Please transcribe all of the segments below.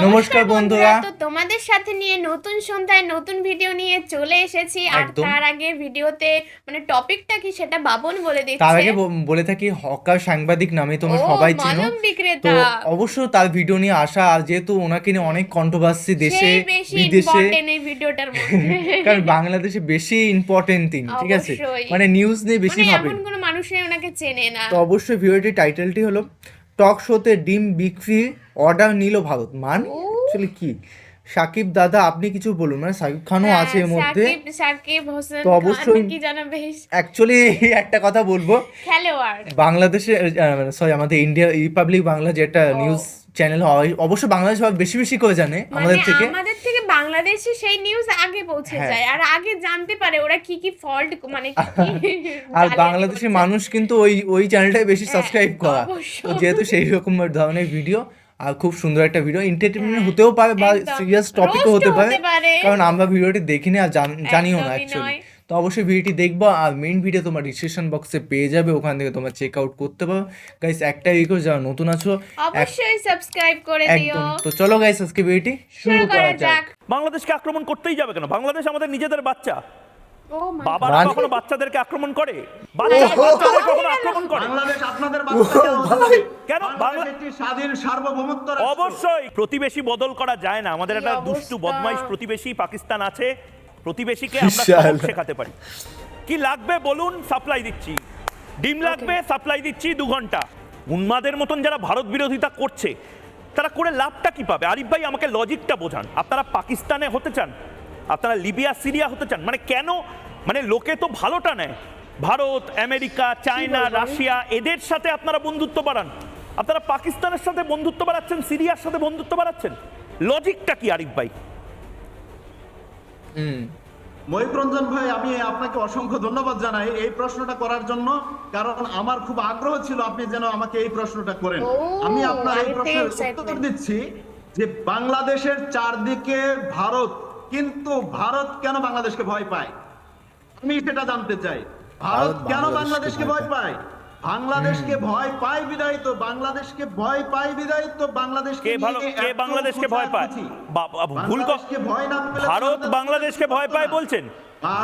নমস্কার বন্ধুরা। তো তোমাদের সাথে নিয়ে নতুন সন্ধ্যায় নতুন ভিডিও নিয়ে চলে এসেছি। আর। তার আগে ভিডিওতে মানে টপিকটা কি সেটা বাবন বলে দিচ্ছে। তার আগে বলে থাকি হকার সাংবাদিক নামে তোমরা সবাই চিনো। তো অবশ্যই তার ভিডিও নিয়ে আসা আর যেহেতু ওনাকে নিয়ে অনেক কন্ট্রোভার্সি দেশে বিদেশে ইম্পর্টেন্ট এই ভিডিওটার মধ্যে। কারণ বাংলাদেশে বেশি ইম্পর্টেন্ট থিং ঠিক আছে? মানে নিউজ নিয়ে বেশি মানে ভাবে কোনো মানুষই ওনাকে চেনে না। তো অবশ্যই ভিডিওটির টাইটেলটি হলো টক শোতে ডিম বিক্রি অর্ডার নিল ভারত। মান। অ্যাকচুয়ালি কি? সাকিব দাদা আপনি কিছু বলুন। মানে সাকিব খানও হ্যাঁ, আছে এর মধ্যে সাকিব হোসেন তো অবশ্যই- কি জানা বেশ? অ্যাকচুয়ালি একটা কথা বলব। খেলোয়াড়। বাংলাদেশে মানে সরি আমাদের ইন্ডিয়া রিপাবলিক বাংলা যেটা নিউজ চ্যানেল হয় অবশ্য বাংলাদেশ সবাই বেশি বেশি করে জানে আমাদের মানে থেকে। আমাদের থেকে বাংলাদেশে সেই নিউজ আগে পৌঁছে হ্যাঁ। যায়। আর আগে জানতে পারে ওরা কি কি ফল্ট মানে আর বাংলাদেশের মানুষ কিন্তু ওই ওই চ্যানেলটাই বেশি হ্যাঁ, সাবস্ক্রাইব করা। যেহেতু সেই রকম ধরনের ভিডিও আর খুব সুন্দর একটা ভিডিও এন্টারটেনমেন্ট হতেও পারে বা হ্যাঁ, সিরিয়াস টপিকও হতে পারে। কারণ আমরা ভিডিওটি দেখিনি আর জান- জানিও না অ্যাকচুয়ালি। তো অবশ্যই ভিডিওটি দেখব আর মেইন ভিডিও তোমার ডিসক্রিপশন বক্সে পেয়ে যাবে ওখান থেকে তোমরা চেক আউট করতে পারো। গাইস একটাই রিকোয়েস্ট যারা নতুন আছো অবশ্যই সাবস্ক্রাইব করে দিও। তো চলো গাইস আজকে ভিডিওটি শুরু করা যাক। বাংলাদেশকে আক্রমণ করতেই যাবে কেন? বাংলাদেশ আমাদের নিজেদের বাচ্চা। বাবারা মানে- কখনো বাচ্চাদেরকে আক্রমণ করে? বাচ্চারা বাচ্চাদের কখনো আক্রমণ করে? বাংলাদেশ আপনাদের বাচ্চা কেন? স্বাধীন সার্বভৌমত্ব অবশ্যই। প্রতিবেশী বদল করা যায় না। আমাদের একটা দুষ্টু বদমাইশ প্রতিবেশী পাকিস্তান আছে। প্রতিবেশীকে আমরা সবক শেখাতে পারি। কি লাগবে বলুন? সাপ্লাই দিচ্ছি। ডিম লাগবে? সাপ্লাই দিচ্ছি দু ঘণ্টা। উন্মাদের মতন যারা ভারত বিরোধিতা করছে তারা করে লাভটা কি পাবে? আরিফ ভাই আমাকে লজিকটা বোঝান। আপনারা পাকিস্তানে হতে চান আপনারা লিবিয়া সিরিয়া হতে চান মানে কেন? মানে লোকে তো ভালোটা নেয়। ভারত আমেরিকা চায়না রাশিয়া এদের সাথে আপনারা বন্ধুত্ব বাড়ান। আপনারা পাকিস্তানের সাথে বন্ধুত্ব বাড়াচ্ছেন সিরিয়ার সাথে বন্ধুত্ব বাড়াচ্ছেন? লজিকটা কি আরিফ ভাই? মহিপ রঞ্জন ভাই আমি আপনাকে অসংখ্য ধন্যবাদ জানাই এই প্রশ্নটা করার জন্য কারণ আমার খুব আগ্রহ ছিল আপনি যেন আমাকে এই প্রশ্নটা করেন। আমি আপনার এই প্রশ্নের উত্তর দিচ্ছি যে বাংলাদেশের চারদিকে ভারত কিন্তু ভারত কেন বাংলাদেশকে ভয় পায়? আমি সেটা জানতে চাই। ভারত কেন বাংলাদেশকে ভয় পায়? বাংলাদেশকে ভয় পায় বিদায় তো বাংলাদেশকে ভয় পায় বিদায় তো বাংলাদেশকে কে ভালো কে বাংলাদেশকে ভয় পায়? ভুল ক- ভয় না ভারত বাংলাদেশকে ভয় পায় বলছেন।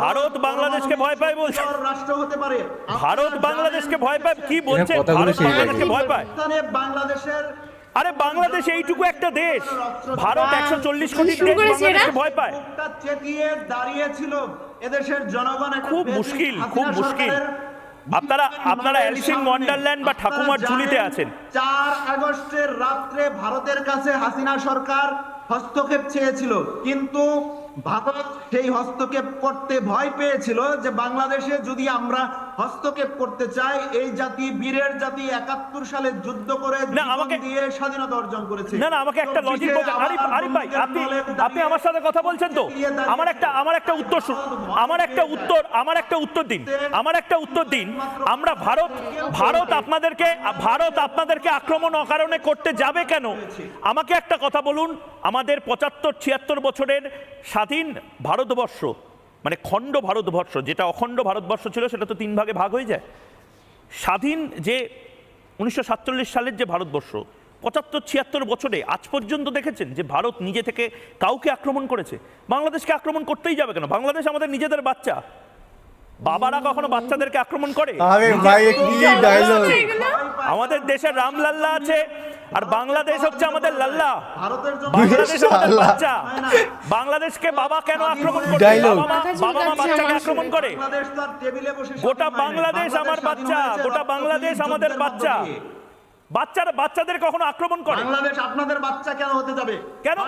ভারত বাংলাদেশকে ভয় পায় বলছেন। পরমাণু রাষ্ট্র হতে পারে। ভারত বাংলাদেশকে ভয় পায় কি কথাগুলো ভারত বাংলাদেশকে ভয় পায়। বাংলাদেশের আরে বাংলাদেশ এইটুকু একটা দেশ। ভারত একশো চল্লিশ কোটি দেশ ভয় পায়। চেতিয়ে দাঁড়িয়েছিল। এদেশের জনগণ খুব মুশকিল, খুব মুশকিল। আপনারা- আপনারা মায়ের ওয়ান্ডারল্যান্ড বা ঠাকুমার ঝুলিতে আছেন। চার আগস্টের রাত্রে ভারতের কাছে হাসিনা সরকার হস্তক্ষেপ চেয়েছিল, কিন্তু ভারত সেই হস্তক্ষেপ করতে ভয় পেয়েছিল যে বাংলাদেশে যদি আমরা হস্তক্ষেপ করতে চাই এই জাতি বীরের জাতি একাত্তর সালে যুদ্ধ করে না, আমাকে- দিয়ে স্বাধীনতা অর্জন করেছে। না না আমাকে একটা লজিক বলছেন আরিফ আরিফ ভাই আপনি আপনি আমার সাথে কথা বলছেন তো। আমার একটা আমার একটা উত্তর আমার একটা উত্তর আমার একটা উত্তর দিন। আমার একটা উত্তর দিন। আমরা ভারত ভারত আপনাদেরকে ভারত আপনাদেরকে আক্রমণ অকারণে করতে যাবে কেন? আমাকে একটা কথা বলুন। আমাদের পঁচাত্তর ছিয়াত্তর বছরের স্বাধীন ভারতবর্ষ মানে খণ্ড ভারতবর্ষ যেটা অখণ্ড ভারতবর্ষ ছিল সেটা তো তিন ভাগে ভাগ হয়ে যায়। স্বাধীন যে উনিশশো সাতচল্লিশ সালের যে ভারতবর্ষ পঁচাত্তর ছিয়াত্তর বছরে আজ পর্যন্ত দেখেছেন যে ভারত নিজে থেকে কাউকে আক্রমণ করেছে? বাংলাদেশকে আক্রমণ করতেই যাবে কেন? বাংলাদেশ আমাদের নিজেদের বাচ্চা। বাবারা কখনো বাচ্চাদেরকে আক্রমণ করে? আরে ভাই কি নিজের ডায়লগ আছে। আমাদের দেশে রামলাল্লা আছে আর বাংলাদেশ হচ্ছে আমাদের লাল্লা। ভারতের বাংলাদেশ আমাদের বাচ্চা। বাংলাদেশকে বাবা কেন আক্রমণ করে. বাবা মা- বাচ্চাকে আক্রমণ করে। গোটা বাংলাদেশ আমার বাচ্চা। গোটা বাংলাদেশ আমাদের বাচ্চা। বাচ্চারা বাচ্চাদের কখনো আক্রমণ করে বাংলাদেশ আপনাদের বাচ্চা কেন হতে যাবে কেন?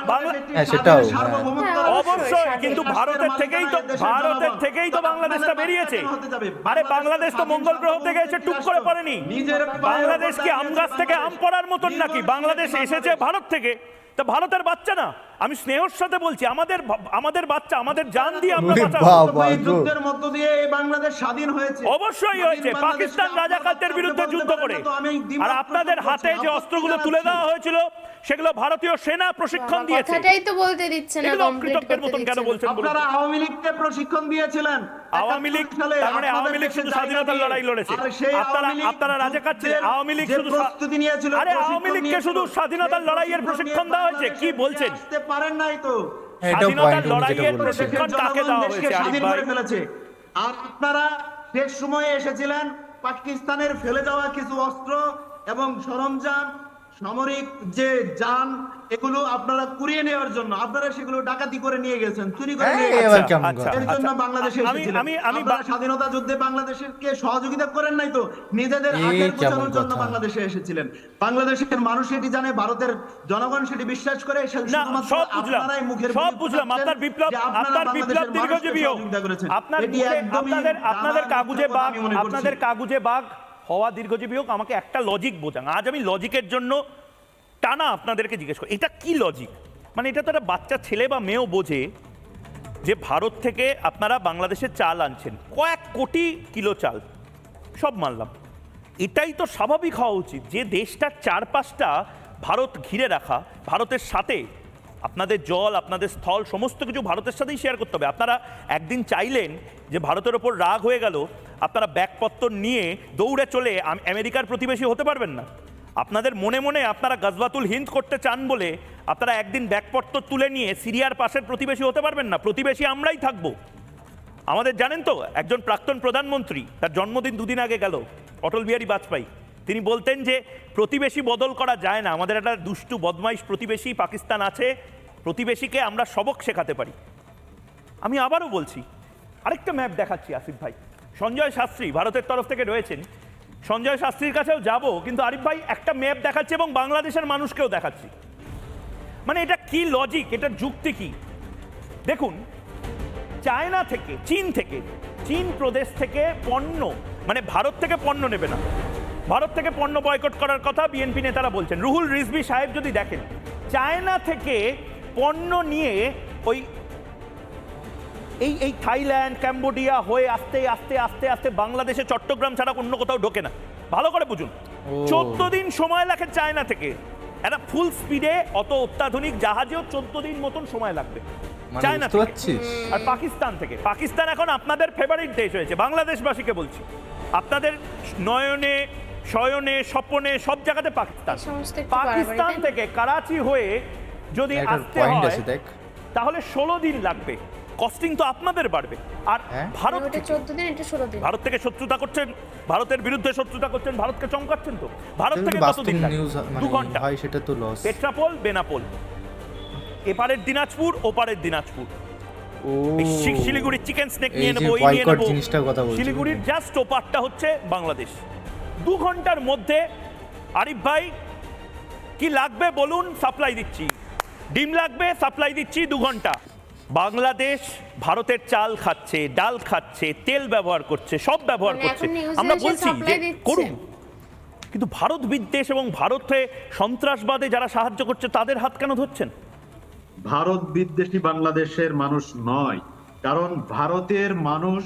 হ্যাঁ, সেটাও, হ্যাঁ। অবশ্যই কিন্তু ভারতের থেকেই তো ভারতের থেকেই তো বাংলাদেশটা বেরিয়েছে বাচ্চা কেন হতে যাবে? আরে বাংলাদেশ তো মঙ্গল গ্রহ থেকে এসে টুক করে পড়েনি নিজের বাংলাদেশ কি আম গাছ থেকে আম পড়ার মতন নাকি বাংলাদেশ। এসেছে ভারত থেকে তা ভারতের বাচ্চা না। আমি স্নেহর সাথে বলছি আমাদের আমাদের বাচ্চা আমাদের জান দিয়ে আমরা ওরে বাঁচাবো। এই যুদ্ধের মধ্য দিয়ে এই বাংলাদেশ স্বাধীন হয়েছে। অবশ্যই হয়েছে। পাকিস্তান রাজাকারদের বিরুদ্ধে যুদ্ধ করে। আর আপনাদের হাতে যে অস্ত্রগুলো তুলে দেওয়া হয়েছিল সেগুলো ভারতীয় সেনা প্রশিক্ষণ দিয়েছে। কথাটাই তো বলতে দিচ্ছে না এগুলো কমপ্লিট মতন কেন বলছেন আপনারা আওয়ামী লীগকে প্রশিক্ষণ দিয়েছিলেন। আওয়ামী লীগ 71 তার মানে আওয়ামী লীগ শুধু স্বাধীনতার লড়াই লড়েছে। আপনারা আপনারা রাজাকার ছিলেন। আওয়ামী লীগ শুধু প্রস্তুতি নিয়েছিল আরে আওয়ামী লীগকে শুধু স্বাধীনতার লড়াইয়ের প্রশিক্ষণ দেওয়া হয়েছে। কি বলছেন? আসতে পারেন নাই তো। স্বাধীনতার point উনি যেটা লড়াইয়ের প্রশিক্ষণ কাকে দেওয়া হয়েছে? স্বাধীন করে ফেলেছে। আর আপনারা শেষ সময়ে এসেছিলেন পাকিস্তানের ফেলে যাওয়া কিছু অস্ত্র এবং সরঞ্জাম সামরিক যে যান এগুলো আপনারা কুড়িয়ে নেওয়ার জন্য আপনারা সেগুলো ডাকাতি করে নিয়ে গেছেন চুরি করে নিয়ে গেছেন। আচ্ছা, আচ্ছা। এর জন্য বাংলাদেশে আমি- আমি আপনারা স্বাধীনতা যুদ্ধে বাংলাদেশকে সহযোগিতা করেন নাই তো? নিজেদের আখের গোছানোর জন্য বাংলাদেশে এসেছিলেন। বাংলাদেশের মানুষ এটি জানে ভারতের জনগণ সেটি বিশ্বাস করে আপনারাই মুখের সব বুঝলাম। আপনার বিপ্লব আপনার বিপ্লব দীর্ঘজীবী হোক। আপনার আপনাদের আপনাদের কাগুজে বাঘ। আপনাদের কাগুজে বাঘ হওয়া দীর্ঘজীবী হোক, আমাকে একটা লজিক বোঝান। আজ আমি লজিকের জন্য টানা আপনাদেরকে জিজ্ঞেস করি, এটা কি লজিক মানে এটা তো একটা বাচ্চা ছেলে বা মেয়েও বোঝে যে ভারত থেকে আপনারা বাংলাদেশে চাল আনছেন। কয়েক কোটি কিলো চাল, সব মানলাম। এটাই তো স্বাভাবিক হওয়া উচিত যে দেশটার চারপাশটা ভারত ঘিরে রাখা, ভারতের সাথে আপনাদের জল, আপনাদের স্থল, সমস্ত কিছু ভারতের সাথেই শেয়ার করতে হবে। আপনারা একদিন চাইলেন যে ভারতের ওপর রাগ হয়ে গেল, আপনারা ব্যাগপত্র নিয়ে দৌড়ে চলে আম- আমেরিকার প্রতিবেশী হতে পারবেন না। আপনাদের মনে মনে আপনারা গজবাতুল হিন্দ করতে চান বলে আপনারা একদিন ব্যাগপত্র তুলে নিয়ে সিরিয়ার পাশের প্রতিবেশী হতে পারবেন না। প্রতিবেশী আমরাই থাকব। আমাদের জানেন তো, একজন প্রাক্তন প্রধানমন্ত্রী, তার জন্মদিন দুদিন আগে গেল। অটল বিহারী বাজপেয়ী। তিনি বলতেন যে প্রতিবেশী বদল করা যায় না। আমাদের একটা দুষ্টু, বদমাইশ প্রতিবেশী পাকিস্তান আছে, প্রতিবেশীকে আমরা সবক শেখাতে পারি। আমি আবারও বলছি, আরেকটা ম্যাপ দেখাচ্ছি, আসিফ ভাই। সঞ্জয় শাস্ত্রী ভারতের তরফ থেকে রয়েছেন। সঞ্জয় শাস্ত্রীর কাছেও যাব, কিন্তু আরিফ ভাই একটা ম্যাপ দেখাচ্ছি এবং বাংলাদেশের মানুষকেও দেখাচ্ছি। মানে এটা কি লজিক এটার যুক্তি কি? দেখুন, চায়না থেকে, চীন থেকে, চীন প্রদেশ থেকে পণ্য মানে ভারত থেকে পণ্য নেবে না। ভারত থেকে পণ্য বয়কট করার কথা বিএনপি নেতারা বলছেন। রুহুল রিজভি সাহেব যদি দেখেন চায়না থেকে পণ্য নিয়ে ওই এই এই থাইল্যান্ড ক্যাম্বোডিয়া হয়ে আস্তে আস্তে আস্তে আস্তে বাংলাদেশে চট্টগ্রাম ছাড়া অন্য কোথাও ঢোকে না। ভালো করে বুঝুন। চোদ্দ দিন সময় লাগে চায়না থেকে। একটা ফুল স্পিডে অত অত্যাধুনিক জাহাজেও চোদ্দ দিন মতন সময় লাগবে। মানে চায়না আর পাকিস্তান থেকে। পাকিস্তান এখন আপনাদের ফেভারিট দেশ হয়েছে বাংলাদেশবাসীকে বলছি। আপনাদের নয়নে শয়নে স্বপনে সব জায়গাতে পাকিস্তান। পাকিস্তান থেকে করাচি হয়ে যদি আসতে হয় তাহলে ষোলো দিন লাগবে। কস্টিং তো আপনাদের বাড়বে। আর হ্যাঁ। ভারত ওটা থেকে- চোদ্দ দিন এটা ষোলো দিন। ভারত থেকে শত্রুতা করছেন ভারতের বিরুদ্ধে শত্রুতা করছেন ভারতকে চমকাচ্ছেন তো। ভারত থেকে কতদিন দু মানে ঘণ্টা। হয় সেটা তো লস পেট্রাপোল বেনাপোল। এপারের দিনাজপুর ওপারের দিনাজপুর। ও। শিলিগুড়ির চিকেন স্নেক নিয়ে নেব নিয়ে নেব। জিনিসটার কথা বলছি। শিলিগুড়ির জাস্ট ওপারটা হচ্ছে বাংলাদেশ। দু ঘণ্টার মধ্যে আরিফ ভাই কি লাগবে বলুন সাপ্লাই দিচ্ছি। ডিম লাগবে সাপ্লাই দিচ্ছি দু ঘণ্টা। বাংলাদেশ ভারতের চাল খাচ্ছে ডাল খাচ্ছে তেল ব্যবহার করছে সব ব্যবহার মানে করছে। আমরা বলছি যে করুন। কিন্তু ভারত বিদ্বেষ এবং ভারতে সন্ত্রাসবাদে যারা সাহায্য করছে তাদের হাত কেন ধরছেন? ভারত বিদ্বেষী বাংলাদেশের মানুষ নয় কারণ ভারতের মানুষ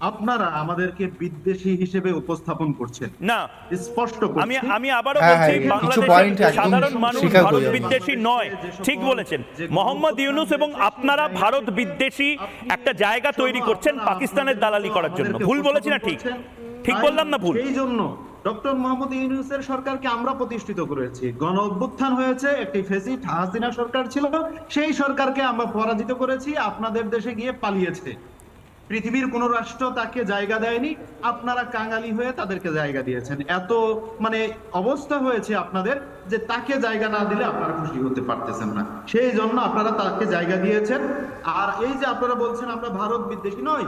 আপনারা আমাদেরকে বিদ্বেষী হিসেবে উপস্থাপন করছেন। না স্পষ্ট আমি আমি আবারও হ্যাঁ, বলছি হ্যাঁ, বাংলাদেশের সাধারণ মানুষ ভারত। বিদ্বেষী নয়। ঠিক বলেছেন। মোহাম্মদ ইউনুস এবং আপনারা ভারত বিদ্বেষী একটা জায়গা তৈরি করছেন পাকিস্তানের দালালি করার জন্য। ভুল বলেছি না ঠিক। ঠিক বললাম না ভুল। সেই জন্য ডক্টর মোহাম্মদ ইউনুসের সরকারকে আমরা প্রতিষ্ঠিত করেছি। গণ অভ্যুত্থান হয়েছে একটি ফেসিট হাসিনা সরকার ছিল সেই সরকারকে আমরা পরাজিত করেছি আপনাদের দেশে গিয়ে পালিয়েছে। পৃথিবীর কোন রাষ্ট্র তাকে জায়গা দেয়নি আপনারা কাঙালি হয়ে তাদেরকে জায়গা দিয়েছেন। এত মানে অবস্থা হয়েছে আপনাদের যে তাকে জায়গা না দিলে আপনারা খুশি হতে পারতেছেন না। সেই জন্য আপনারা তাকে জায়গা দিয়েছেন। আর এই যে আপনারা বলছেন আমরা ভারত বিদ্বেষী নয়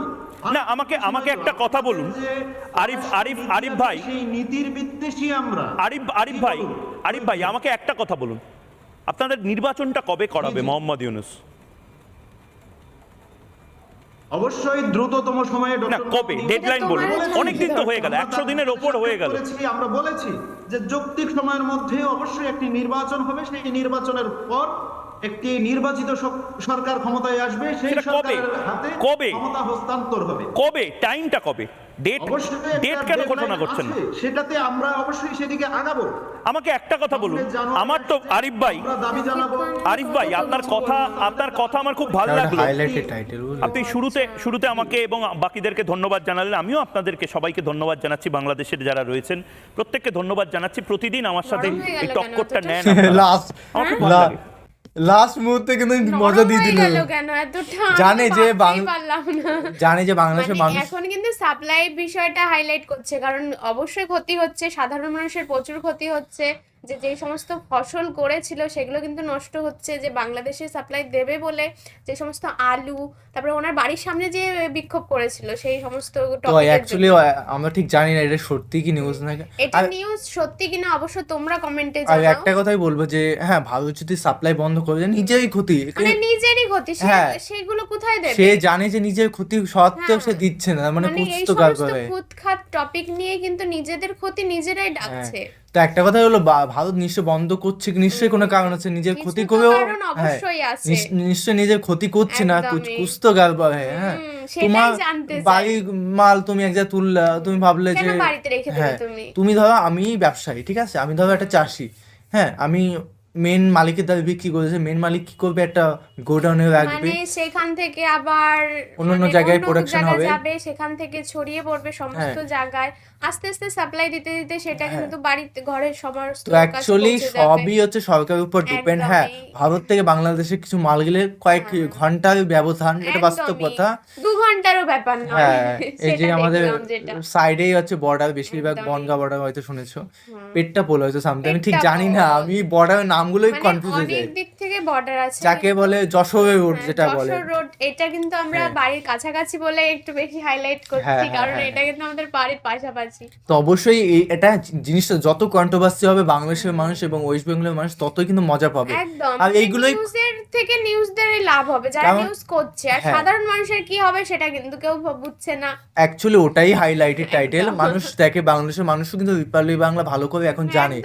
না, আমাকে- আমাকে একটা কথা বলুন। যে আরিফ- আরিফ- আরিফ ভাই। সেই নীতির বিদ্বেষী আমরা। আরিফ আরিফ ভাই। আরিফ ভাই আমাকে একটা কথা বলুন। আপনাদের নির্বাচনটা কবে করাবে। মোহাম্মদ ইউনুস? অবশ্যই দ্রুততম সময়ে না ডক্টর কবে? ডেডলাইন বলুন অনেক দিন তো হয়ে গেল। একশো দিনের ওপর হয়ে গেল। আমরা বলেছি যে যৌক্তিক সময়ের মধ্যে অবশ্যই একটি নির্বাচন হবে। সেই নির্বাচনের পর একটি নির্বাচিত সরকার ক্ষমতায় আসবে। সেই সরকারের হাতে কবে? ক্ষমতা হস্তান্তর হবে। কবে? টাইমটা কবে? ডেট ডেট কেন ঘোষণা করছেন? সেটাতে আমরা অবশ্যই সেদিকে আগাবো। আমাকে একটা কথা বলুন। আমার তো আসছে, আরিফ ভাই দাবি জানাব। আরিফ ভাই আপনার কথা আপনার কথা আমার খুব ভালো লাগল। আপনি শুরুতে শুরুতে আমাকে এবং বাকিদেরকে ধন্যবাদ জানালেন। আমিও আপনাদেরকে সবাইকে ধন্যবাদ জানাচ্ছি বাংলাদেশের যারা রয়েছেন। প্রত্যেককে ধন্যবাদ জানাচ্ছি। প্রতিদিন আমার সাথে এই টক্করটা নেন আপনারা। আমার খুব ভালো লাগে। লাস্ট মুহূর্তে কিন্তু মজা দিয়ে দিল কেন? এত জানে যে জানে যে বাংলাদেশের মানে মানুষ এখন কিন্তু সাপ্লাই বিষয়টা হাইলাইট করছে কারণ অবশ্যই ক্ষতি হচ্ছে সাধারণ মানুষের প্রচুর ক্ষতি হচ্ছে। যে যে সমস্ত ফসল করেছিল সেগুলো কিন্তু নষ্ট হচ্ছে যে বাংলাদেশে সাপ্লাই দেবে বলে যে সমস্ত আলু তারপরে ওনার বাড়ির সামনে যে বিক্ষোভ করেছিল সেই সমস্ত অ্যাকচুয়ালি আমরা ঠিক জানি না এটা সত্যি কি নিউজ নাকি এটা নিউজ সত্যি কিনা অবশ্য তোমরা কমেন্টে জানাও আর একটা কথাই বলব যে হ্যাঁ ভারত যদি সাপ্লাই বন্ধ করে দেয় নিজেরই ক্ষতি। মানে নিজেরই ক্ষতি হ্যাঁ। সেগুলো কোথায় দেবে? সে জানে যে নিজের ক্ষতি সত্ত্বেও সে হ্যাঁ। দিচ্ছে না মানে মানে পুস্তকার সমস্ত করে। খুঁতখাত টপিক নিয়ে কিন্তু নিজেদের ক্ষতি নিজেরাই ডাকছে। তো একটা কথা হলো ভারত নিশ্চয় বন্ধ করছে নিশ্চয়ই কোনো কারণ আছে? নিজের ক্ষতি করেও হ্যাঁ নিশ্চয়ই নিজের ক্ষতি করছে না কুছ তো গাল হ্যাঁ। তোমার বাড়ির মাল তুমি এক জায়গায় তুললা তুমি ভাবলে যে হ্যাঁ? তুমি ধরো আমি ব্যবসায়ী ঠিক আছে? আমি ধরো একটা চাষি হ্যাঁ? আমি মেন মালিকের দ্বারা বিক্রি করেছে মেন মালিক কি করবে? একটা গোডাউনে রাখবে। মানে সেখান থেকে আবার অন্যান্য মানে জায়গায় জায়গায় হবে। যাবে সেখান থেকে ছড়িয়ে পড়বে সমস্ত হ্যাঁ। জায়গায়। আস্তে আস্তে সাপ্লাই দিতে দিতে সেটা কিন্তু বাড়িতে ঘরের সমস্ত তো অ্যাকচুয়ালি সবই হচ্ছে সরকারের উপর ডিপেন্ড হ্যাঁ। ভারত থেকে বাংলাদেশে কিছু মাল গেলে কয়েক ঘণ্টার ব্যবধান এটা বাস্তব কথা দু ঘন্টারও ব্যাপার নয়। হ্যাঁ এই যে আমাদের সাইডেই হচ্ছে বর্ডার বেশিরভাগ। বনগা বর্ডার হয়তো শুনেছো। পেটটা পোল হয়তো সামথিং আমি ঠিক জানি না। আমি বর্ডারের নামগুলোই মানে কনফিউজ হয়ে অনেক যাই দিক থেকে বর্ডার আছে। যাকে বলে যশোরের রোড হ্যাঁ, যেটা বলে। যশোর রোড এটা কিন্তু আমরা হ্যাঁ। বাড়ির কাছাকাছি বলে একটু বেশি হাইলাইট করছি হ্যাঁ, হ্যাঁ, কারণ হ্যাঁ। এটা কিন্তু আমাদের বাড়ির পাশাপাশি। তো অবশ্যই এটা জিনিসটা যত কন্ট্রোভার্সি হবে বাংলাদেশের মানুষ এবং ওয়েস্ট বেঙ্গলের মানুষ ততই কিন্তু মজা পাবে। আর মানে এইগুলোই নিউজের থেকে নিউজদেরই লাভ হবে যারা নিউজ করছে। আর হ্যাঁ। সাধারণ মানুষের কি হবে সেটা কিন্তু কেউ বুঝছে না। অ্যাকচুয়ালি ওটাই হাইলাইটেড টাইটেল মানুষ দেখে বাংলাদেশের মানুষও কিন্তু রিপাবলিক বাংলা ভালো করে এখন জানে।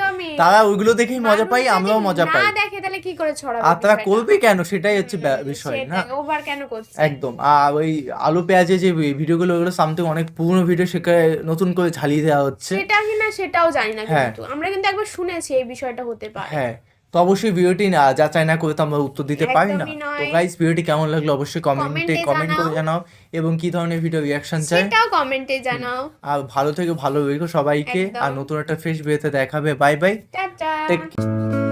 তারা ওইগুলো দেখেই মজা পাই আমরাও মজা পাই। না দেখে তাহলে কি করে ছড়াবে আর তারা বিষয়টা? করবে কেন? সেটাই হচ্ছে বিষয় না ওভার কেন করছে? একদম। আর ওই আলু পেঁয়াজে যে ভিডিওগুলো ওগুলো সামথিং অনেক পুরনো ভিডিও সেখানে নতুন করে ঝালিয়ে দেওয়া হচ্ছে। সেটা কিনা সেটাও জানি না হ্যাঁ। কিন্তু। আমরা কিন্তু একবার শুনেছি এই বিষয়টা হতে পারে। হ্যাঁ। তো অবশ্যই ভিডিওটি না যাচাই না করে তো আমরা উত্তর দিতে পারি না। তো গাইস ভিডিওটি কেমন লাগল অবশ্যই কমেন্টে কমেন্টে করে জানাও। এবং কি ধরনের ভিডিও রিয়াকশন চাই? সেটাও কমেন্টে জানাও। আর ভালো থেকে ভালো রেখো সবাইকে। আর নতুন একটা ফেস ভিডিওতে দেখাবে। Bye bye tata